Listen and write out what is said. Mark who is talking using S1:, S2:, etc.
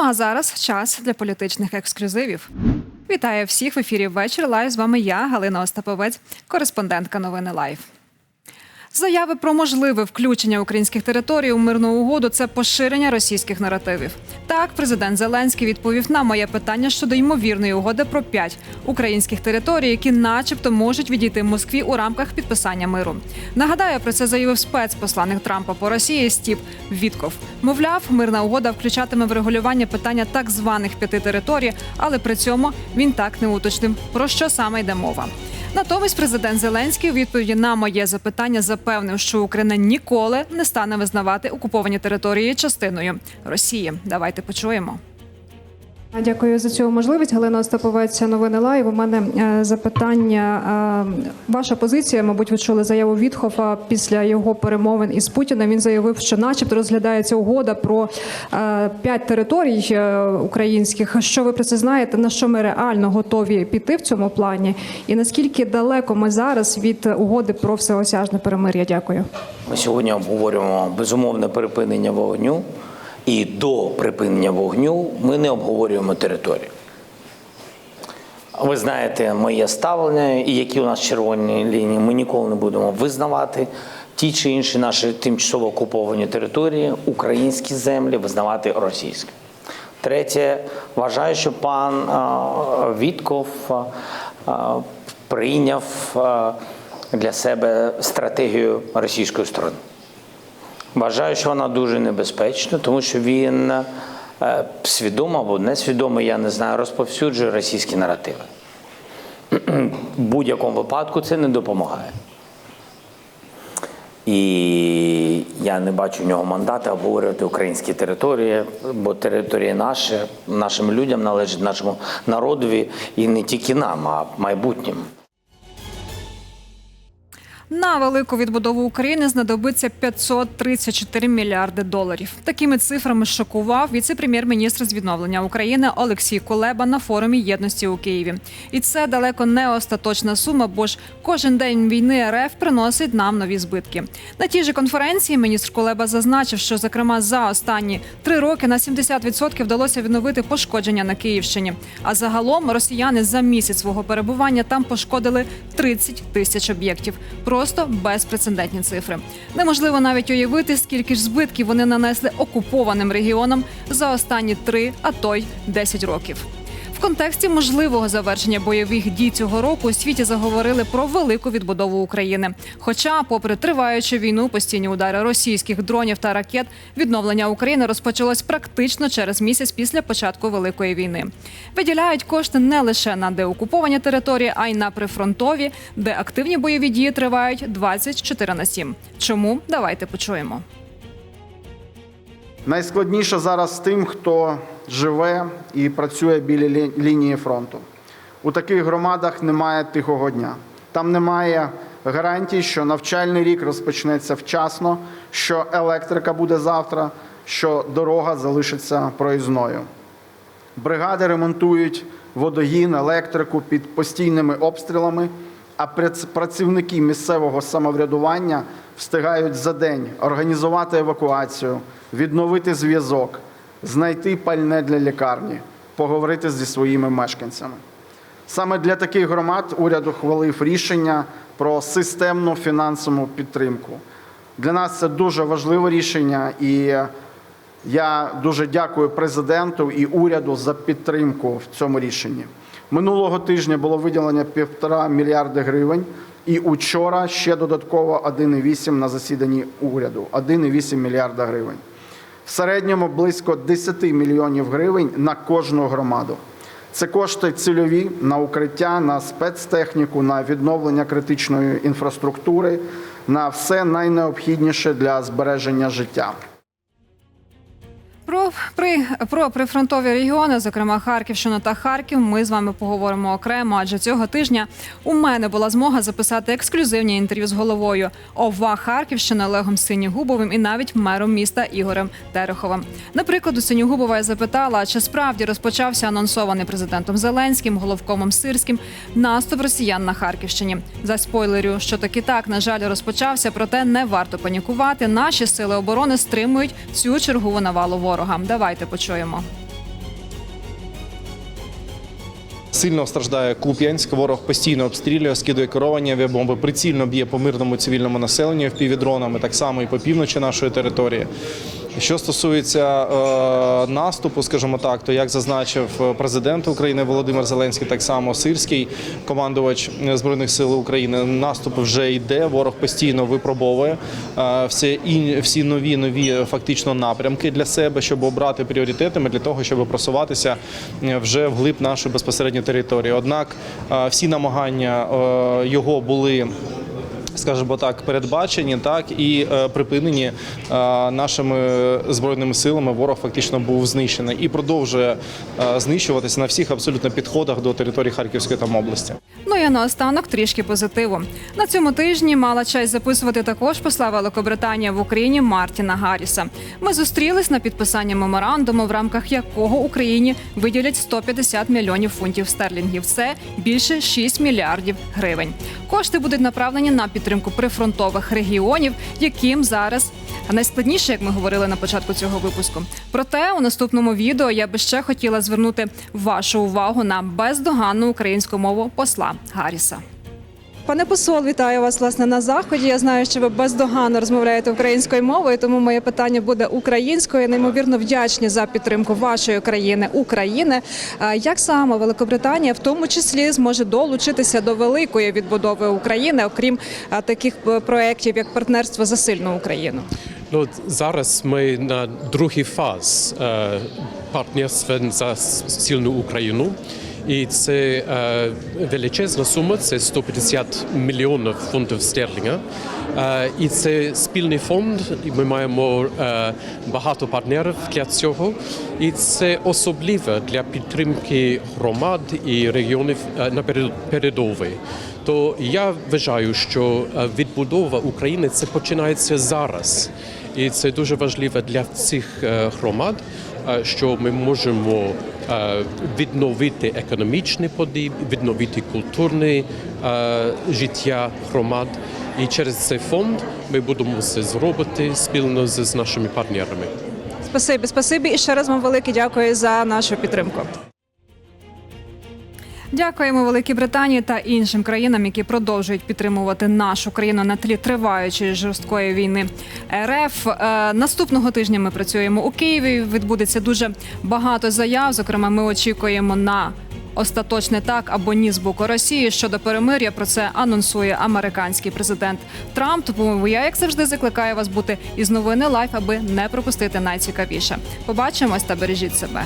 S1: Ну а зараз час для політичних ексклюзивів. Вітаю всіх в ефірі вечір. Лайв з вами я, Галина Остаповець, кореспондентка новини Лайв. Заяви про можливе включення українських територій у мирну угоду це поширення російських наративів. Так, президент Зеленський відповів на моє питання щодо ймовірної угоди про п'ять українських територій, які, начебто, можуть відійти Москві у рамках підписання миру. Нагадаю, про це заявив спецпосланник Трампа по Росії Стів Вітков. Мовляв, мирна угода включатиме врегулювання питання так званих п'яти територій, але при цьому він так не уточнив, про що саме йде мова. Натомість президент Зеленський у відповіді на моє запитання запевнив, що Україна ніколи не стане визнавати окуповані території частиною Росії. Давайте почуємо.
S2: Дякую за цю можливість. Галина Остаповець, новини лайв. У мене е, запитання. Е, Ваша позиція, мабуть, ви чули заяву Вітхофа після його перемовин із Путіним. Він заявив, що, начебто, розглядається угода про е, п'ять територій українських. Що ви про це знаєте? На що ми реально готові піти в цьому плані? І наскільки далеко ми зараз від угоди про всеосяжне перемир'я? Дякую.
S3: Ми сьогодні обговорюємо безумовне припинення вогню, і до припинення вогню ми не обговорюємо територію. Ви знаєте моє ставлення і які у нас червоні лінії. Ми ніколи не будемо визнавати ті чи інші наші тимчасово окуповані території, українські землі визнавати російські. Третє, вважаю, що пан Вітков прийняв для себе стратегію російської сторони. Вважаю, що вона дуже небезпечна, тому що він е, свідомо або несвідомо, я не знаю, розповсюджує російські наративи. В будь-якому випадку це не допомагає. І я не бачу в нього мандата обговорювати українські території, бо території наші, нашим людям належать нашому народові і не тільки нам, а майбутньому.
S1: На велику відбудову України знадобиться 534 мільярди доларів. Такими цифрами шокував віце-прем'єр-міністр з відновлення України Олексій Кулеба на форумі єдності у Києві. І це далеко не остаточна сума, бо ж кожен день війни РФ приносить нам нові збитки. На тій же конференції міністр Кулеба зазначив, що зокрема за останні три роки на 70% вдалося відновити пошкодження на Київщині. А загалом росіяни за місяць свого перебування там пошкодили 30 тисяч об'єктів. Просто безпрецедентні цифри. Неможливо навіть уявити, скільки ж збитків вони нанесли окупованим регіонам за останні три, а то й 10 років. Контексті можливого завершення бойових дій цього року у світі заговорили про велику відбудову України. Хоча, попри триваючу війну, постійні удари російських дронів та ракет, відновлення України розпочалось практично через місяць після початку великої війни. Виділяють кошти не лише на деокуповані території, а й на прифронтові, де активні бойові дії тривають 24 на 7. Чому давайте почуємо.
S4: Найскладніше зараз тим, хто живе і працює біля лі- лінії фронту. У таких громадах немає тихого дня. Там немає гарантій, що навчальний рік розпочнеться вчасно, що електрика буде завтра, що дорога залишиться проїзною. Бригади ремонтують водогін, електрику під постійними обстрілами, а прац- працівники місцевого самоврядування встигають за день організувати евакуацію, відновити зв'язок, знайти пальне для лікарні, поговорити зі своїми мешканцями. Саме для таких громад уряд ухвалив рішення про системну фінансову підтримку. Для нас це дуже важливе рішення, і я дуже дякую президенту і уряду за підтримку в цьому рішенні. Минулого тижня було виділено півтора мільярди гривень, і учора ще додатково 1,8 на засіданні уряду 1,8 мільярда гривень. Середньому близько 10 мільйонів гривень на кожну громаду. Це кошти цільові на укриття, на спецтехніку, на відновлення критичної інфраструктури, на все найнеобхідніше для збереження життя.
S1: Про при про прифронтові регіони, зокрема Харківщину та Харків, ми з вами поговоримо окремо. Адже цього тижня у мене була змога записати ексклюзивні інтерв'ю з головою ОВА Харківщини Олегом Синігубовим і навіть мером міста Ігорем Тереховим. Наприклад, у Синігубова я запитала, чи справді розпочався анонсований президентом Зеленським, головкомом Сирським наступ росіян на Харківщині. За спойлерю, що таки так на жаль розпочався, проте не варто панікувати. Наші сили оборони стримують цю чергову навалу ворога ворогам. Давайте почуємо.
S5: Сильно страждає Куп'янськ. Ворог постійно обстрілює, скидує керовані авіабомби, прицільно б'є по мирному цивільному населенню впівдронами, так само і по півночі нашої території. Що стосується е, наступу, скажімо так, то як зазначив е, президент України Володимир Зеленський, так само сирський командувач е, збройних сил України, наступ вже йде. Ворог постійно випробовує всі і всі нові нові фактично напрямки для себе, щоб обрати пріоритетами для того, щоб просуватися вже вглиб нашої безпосередньо території. Однак всі намагання його були скажімо так, передбачені, так і е, припинені е, нашими збройними силами. Ворог фактично був знищений і продовжує е, знищуватися на всіх абсолютно підходах до території Харківської там області.
S1: Ну і наостанок трішки позитиву. На цьому тижні мала честь записувати також посла Великобританія в Україні Мартіна Гарріса. Ми зустрілись на підписанні меморандуму, в рамках якого Україні виділять 150 мільйонів фунтів стерлінгів. Це більше 6 мільярдів гривень. Кошти будуть направлені на підтримку прифронтових регіонів, яким зараз найскладніше, як ми говорили на початку цього випуску. Проте у наступному відео я би ще хотіла звернути вашу увагу на бездоганну українську мову посла Гарріса.
S2: Пане посол, вітаю вас власне на заході. Я знаю, що ви бездоганно розмовляєте українською мовою, тому моє питання буде українською. Неймовірно вдячні за підтримку вашої країни України. Як саме Великобританія в тому числі зможе долучитися до великої відбудови України, окрім таких е, проєктів, як партнерство за сильну Україну?
S6: Ну, зараз ми на другий фаз е, партнерства за сильну Україну. І це е, величезна сума, це 150 мільйонів фунтів стерлінга. Е, і це спільний фонд, і ми маємо е, багато партнерів для цього. І це особливо для підтримки громад і регіонів на перед- передовій. То я вважаю, що відбудова України це починається зараз. І це дуже важливо для цих громад, що ми можемо е, відновити економічний подіб, відновити культурне е, життя громад. І через цей фонд ми будемо це зробити спільно з нашими партнерами.
S2: Спасибі, спасибі і ще раз вам велике дякую за нашу підтримку.
S1: Дякуємо Великій Британії та іншим країнам, які продовжують підтримувати нашу країну на тлі триваючої жорсткої війни РФ. Е, наступного тижня ми працюємо у Києві. Відбудеться дуже багато заяв. Зокрема, ми очікуємо на остаточне так або ні з боку Росії щодо перемир'я. Про це анонсує американський президент Трамп. Тому я, як завжди, закликаю вас бути із новини лайф, аби не пропустити найцікавіше. Побачимось та бережіть себе.